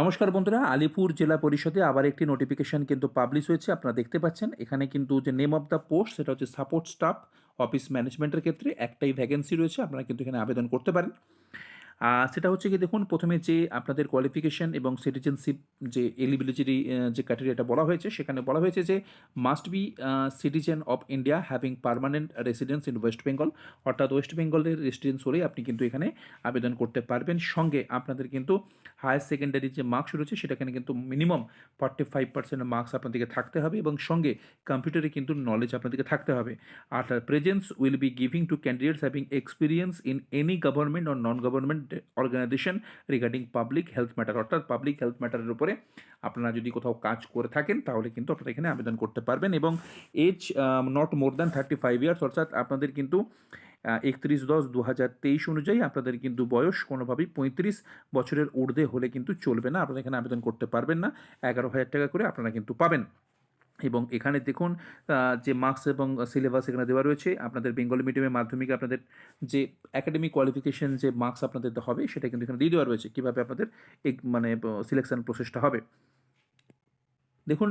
নমস্কার বন্ধুরা, আলিপুর জেলা পরিষদে আবার একটি নোটিফিকেশন কিন্তু পাবলিশ হয়েছে, আপনারা দেখতে পাচ্ছেন। এখানে কিন্তু যে নেম অফ দ্য পোস্ট সেটা হচ্ছে সাপোর্ট স্টাফ অফিস ম্যানেজমেন্টের ক্ষেত্রে একটাই ভ্যাকেন্সি রয়েছে, আপনারা কিন্তু এখানে আবেদন করতে পারেন। সেটা হচ্ছে কি দেখুন, প্রথমে যে আপনাদের কোয়ালিফিকেশন এবং সিটিজেনশিপ যে এলিবিলিটি যে ক্রাইটেরিয়াটা বলা হয়েছে, সেখানে বলা হয়েছে যে must be citizen of India having permanent residence in West Bengal অর্থাৎ ওয়েস্ট বেঙ্গলের রেসিডেন্স হলেই আপনি কিন্তু এখানে আবেদন করতে পারবেন। সঙ্গে আপনাদের কিন্তু হায়ার সেকেন্ডারি যে মার্কস রয়েছে, সেটাখানে কিন্তু minimum forty five percent marks আপনাদেরকে থাকতে হবে এবং সঙ্গে কম্পিউটারে কিন্তু নলেজ আপনাদেরকে থাকতে হবে। আর presence will be giving to candidates having experience in any government or non government organisation regarding public health matter অর্থাৎ পাবলিক হেলথ ম্যাটারের উপরে আপনারা যদি কোথাও কাজ করে থাকেন, তাহলে কিন্তু আপনারা এখানে আবেদন করতে পারবেন এবং age not more than thirty five years অর্থাৎ আপনাদের কিন্তু একত্রিশ দশ দু হাজার তেইশ অনুযায়ী আপনাদের কিন্তু বয়স কোনোভাবেই পঁয়ত্রিশ বছরের ঊর্ধ্বে হলে কিন্তু চলবে না। আপনারা এখানে আবেদন করতে পারবেন না। এগারো হাজার টাকা করে আপনারা কিন্তু পাবেন। এবং এখানে দেখুন যে মার্কস এবং সিলেবাস এখানে দেওয়া রয়েছে, আপনাদের বেঙ্গলি মিডিয়ামের মাধ্যমিকে আপনাদের যে একাডেমিক কোয়ালিফিকেশান যে মার্কস আপনাদের হবে, সেটা কিন্তু এখানে দিয়ে দেওয়া রয়েছে, কীভাবে আপনাদের মানে সিলেকশান প্রসেসটা হবে। দেখুন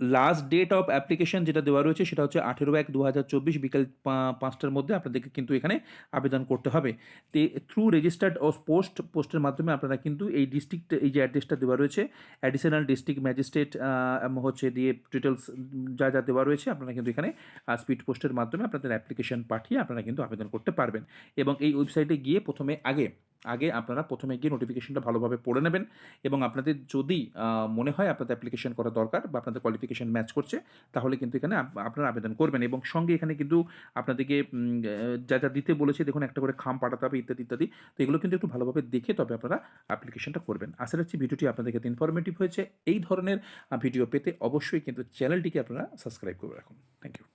লাস্ট ডেট অফ অ্যাপ্লিকেশন যেটা দেওয়া রয়েছে সেটা হচ্ছে আঠেরো এক দু হাজার চব্বিশ বিকেল পাঁচটার মধ্যে আপনাদেরকে কিন্তু এখানে আবেদন করতে হবে। তে থ্রু রেজিস্টার্ড ও পোস্ট পোস্টের মাধ্যমে আপনারা কিন্তু এই ডিস্ট্রিক্ট এই যে অ্যাড্রেসটা দেওয়া রয়েছে অ্যাডিশনাল ডিস্ট্রিক্ট ম্যাজিস্ট্রেট হচ্ছে দিয়ে ডিটেলস যা যা দেওয়া রয়েছে আপনারা কিন্তু এখানে স্পিড পোস্টের মাধ্যমে আপনাদের অ্যাপ্লিকেশন পাঠিয়ে আপনারা কিন্তু আবেদন করতে পারবেন। এবং এই ওয়েবসাইটে গিয়ে প্রথমে আগে আগে আপনারা প্রথমে গিয়ে নোটিফিকেশনটা ভালোভাবে পড়ে নেবেন এবং আপনাদের যদি মনে হয় আপনাদের অ্যাপ্লিকেশন করা দরকার বা আপনাদের কোয়ালিফিকেশন ম্যাচ করছে, তাহলে কিন্তু এখানে আপনারা আবেদন করবেন এবং সঙ্গে এখানে কিন্তু আপনাদেরকে যা যা দিতে বলেছে, দেখুন একটা করে খাম পাঠাতে হবে, ইত্যাদি ইত্যাদি, তো এগুলো কিন্তু একটু ভালোভাবে দেখে তবে আপনারা অ্যাপ্লিকেশনটা করবেন। আশা রাখছি ভিডিওটি আপনাদের কাছে ইনফরমেটিভ হয়েছে। এই ধরনের ভিডিও পেতে অবশ্যই কিন্তু চ্যানেলটিকে আপনারা সাবস্ক্রাইব করে রাখুন। Thank you